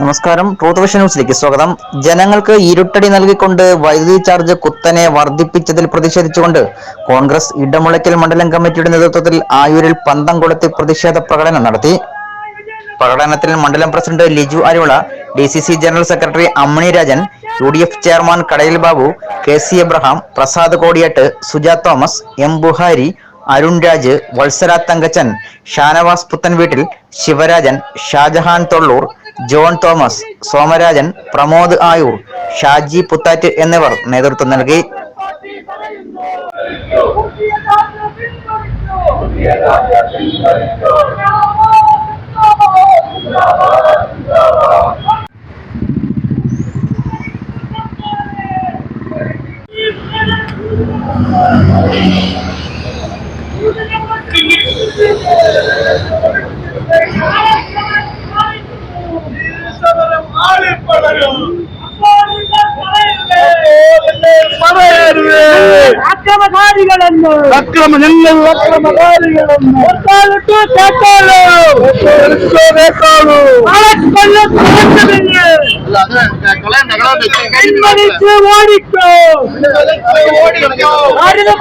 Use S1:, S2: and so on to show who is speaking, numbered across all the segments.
S1: നമസ്കാരം. Truth vision ന്യൂസിലേക്ക് സ്വാഗതം. ജനങ്ങൾക്ക് ഇരുട്ടടി നൽകിക്കൊണ്ട് വൈദ്യുതി ചാർജ് കുത്തനെ വർദ്ധിപ്പിച്ചതിൽ പ്രതിഷേധിച്ചുകൊണ്ട് കോൺഗ്രസ് ഇടമുളയ്ക്കൽ മണ്ഡലം കമ്മിറ്റിയുടെ നേതൃത്വത്തിൽ ആയൂരിൽ പന്തം കൊളുത്തി പ്രതിഷേധ പ്രകടനം നടത്തി. പ്രകടനത്തിൽ മണ്ഡലം president Liju അരുള D C C general secretary Ammini Rajan U D F chairman കടയിൽ Babu K C Abraham Prasad കോടിയേട്ട് Suja Thomas M Buhari Arun Raj വത്സര തങ്കച്ചൻ ഷാനവാസ് പുത്തൻവീട്ടിൽ ശിവരാജൻ ഷാജഹാൻ തൊള്ളൂർ ജോൺ തോമസ് സോമരാജൻ പ്രമോദ് ആയൂർ ഷാജി പുത്താറ്റ് എന്നിവർ നേതൃത്വം നൽകി.
S2: അക്രമകാരികളെന്ന്.
S3: അക്രമ ഞങ്ങൾ അക്രമകാരികളെന്ന്
S2: ഒത്താലിട്ടു കേട്ടാലോ പ്രവർത്തനങ്ങൾ പിൻവലിച്ച് ഓടിക്കോ. ആരിത്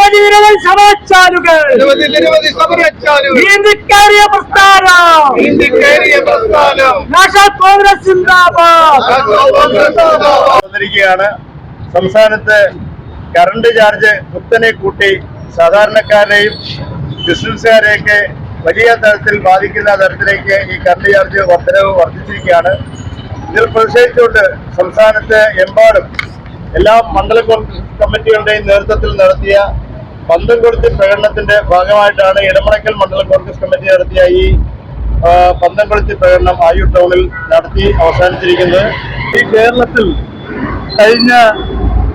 S2: പറയുന്നത് അറിയാമോ അനവധി നിരവധി നീന്തിക്കേറിയ പ്രസ്ഥാനം. നാഷണൽ കോൺഗ്രസ്
S3: വന്നിരിക്കുകയാണ്. സംസ്ഥാനത്ത് കറണ്ട് ചാർജ് കുത്തനെ കൂട്ടി സാധാരണക്കാരെയും ബിസിനസ്സുകാരെയൊക്കെ വലിയ തരത്തിൽ ബാധിക്കുന്ന തരത്തിലേക്ക് ഈ കറണ്ട് ചാർജ് വർധനവ് വർദ്ധിച്ചിരിക്കുകയാണ്. ഇതിൽ പ്രതിഷേധിച്ചുകൊണ്ട് സംസ്ഥാനത്ത് എമ്പാടും എല്ലാ മണ്ഡല കമ്മിറ്റികളുടെയും നേതൃത്വത്തിൽ നടത്തിയ പന്തം കൊടുത്തി പ്രകടനത്തിന്റെ ഭാഗമായിട്ടാണ് ഇടമണക്കൽ മണ്ഡലം കോൺഗ്രസ് കമ്മിറ്റി നടത്തിയ ഈ ആ, പന്തം കൊടുത്തി പ്രകടനം ആയൂർ ടൗണിൽ നടത്തി അവസാനിച്ചിരിക്കുന്നത്. ഈ കേരളത്തിൽ കഴിഞ്ഞ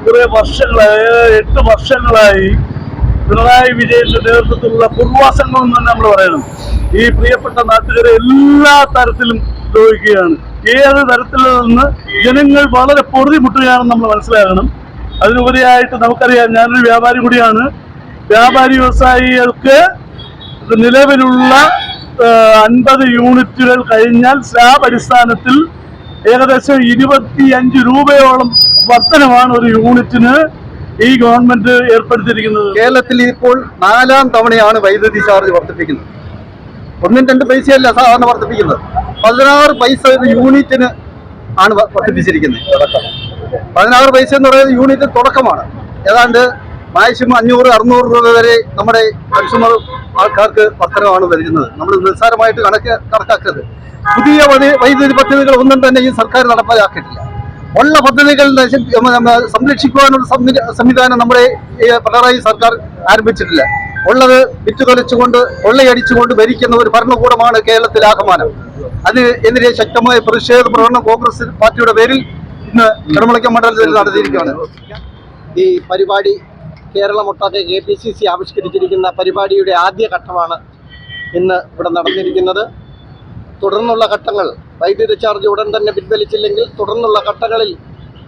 S3: കുറെ വർഷങ്ങളായി എട്ട് വർഷങ്ങളായി പിണറായി വിജയന്റെ നേതൃത്വത്തിലുള്ള പൂർവാസങ്ങൾ എന്ന് തന്നെ നമ്മൾ പറയണം. ഈ പ്രിയപ്പെട്ട നാട്ടുകാരെ എല്ലാ തരത്തിലും ദ്രോഹിക്കുകയാണ്. ഏത് തരത്തിൽ നിന്ന് ജനങ്ങൾ വളരെ പൊറുതിമുട്ടുകയാണെന്ന് നമ്മൾ മനസ്സിലാക്കണം. അതിനുപരിയായിട്ട് നമുക്കറിയാം ഞാനൊരു വ്യാപാരി കൂടിയാണ്. വ്യാപാരി വ്യവസായികൾക്ക് നിലവിലുള്ള അൻപത് യൂണിറ്റുകൾ കഴിഞ്ഞാൽ സ്ലാബ് അടിസ്ഥാനത്തിൽ ഏകദേശം ഇരുപത്തിയഞ്ച് രൂപയോളം വർധനമാണ് ഒരു യൂണിറ്റിന് ഈ ഗവൺമെന്റ് ഏർപ്പെടുത്തിയിരിക്കുന്നത്.
S4: കേരളത്തിൽ ഇപ്പോൾ നാലാം തവണയാണ് വൈദ്യുതി ചാർജ് വർദ്ധിപ്പിക്കുന്നത്. ഒന്നും രണ്ട് പൈസയല്ല സാധാരണ വർദ്ധിപ്പിക്കുന്നത്. പതിനാറ് പൈസ യൂണിറ്റിന് ആണ് വർദ്ധിപ്പിച്ചിരിക്കുന്നത്. പതിനാറ് പൈസ എന്ന് പറയുന്നത് യൂണിറ്റ് തുടക്കമാണ്. ഏതാണ്ട് മാക്സിമം അഞ്ഞൂറ് അറുന്നൂറ് രൂപ വരെ നമ്മുടെ കൺസ്യൂമർ ആൾക്കാർക്ക് വർധനമാണ് വരുന്നത് നമ്മൾ നിസ്സാരമായിട്ട് കണക്ക് കണക്കാക്കരുത്. പുതിയ വൈദ്യുതി പദ്ധതികൾ ഒന്നും തന്നെ ഈ സർക്കാർ നടപ്പിലാക്കിയിട്ടില്ല ഉള്ള പദ്ധതികൾ സംരക്ഷിക്കുവാനുള്ള സംവി- സംവിധാനം നമ്മുടെ പിണറായി സർക്കാർ ആരംഭിച്ചിട്ടില്ല. ഉള്ളത് വിറ്റുകൊലച്ചുകൊണ്ട് കൊള്ളയടിച്ചുകൊണ്ട് ഭരിക്കുന്ന ഒരു ഭരണകൂടമാണ് കേരളത്തിൽ ആകമാനം. അതിനെതിരെ ശക്തമായ പ്രതിഷേധ പ്രകടനം കോൺഗ്രസ് പാർട്ടിയുടെ പേരിൽ ഇന്ന് ഇടമളയ്ക്ക മണ്ഡലത്തിൽ നടത്തിയിരിക്കുകയാണ്.
S5: ഈ പരിപാടി കേരളമൊട്ടാകെ കെ പി സി സി ആവിഷ്കരിച്ചിരിക്കുന്ന പരിപാടിയുടെ ആദ്യ ഘട്ടമാണ് ഇന്ന് ഇവിടെ നടന്നിരിക്കുന്നത്. തുടർന്നുള്ള ഘട്ടങ്ങൾ വൈദ്യുത ചാർജ് ഉടൻ തന്നെ പിൻവലിച്ചില്ലെങ്കിൽ തുടർന്നുള്ള ഘട്ടങ്ങളിൽ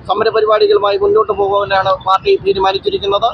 S5: സമരപരിപാടികളുമായി മുന്നോട്ട് പോകുവാനാണ് പാർട്ടി തീരുമാനിച്ചിരിക്കുന്നത്.